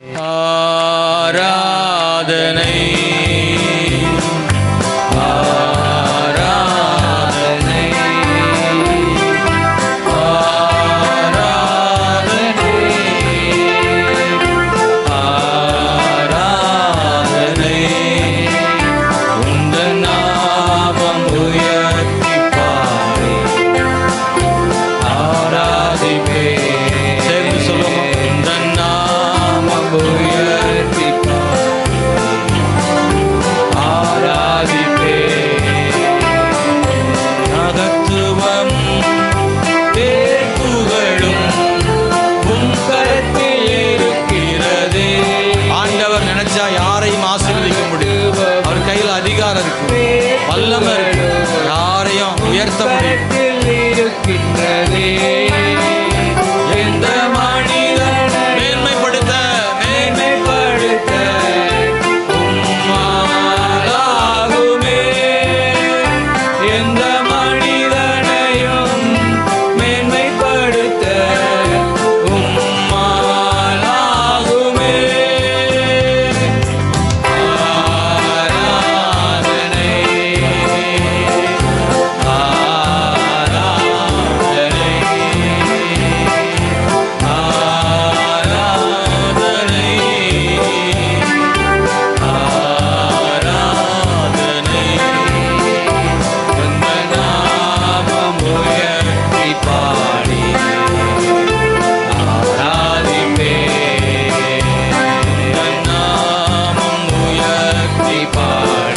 ஆராதனை. கையில் அதிகாரம் இருக்கு. வல்லமை இருக்கு. யாரையும் உயர்த்த முடியும் God.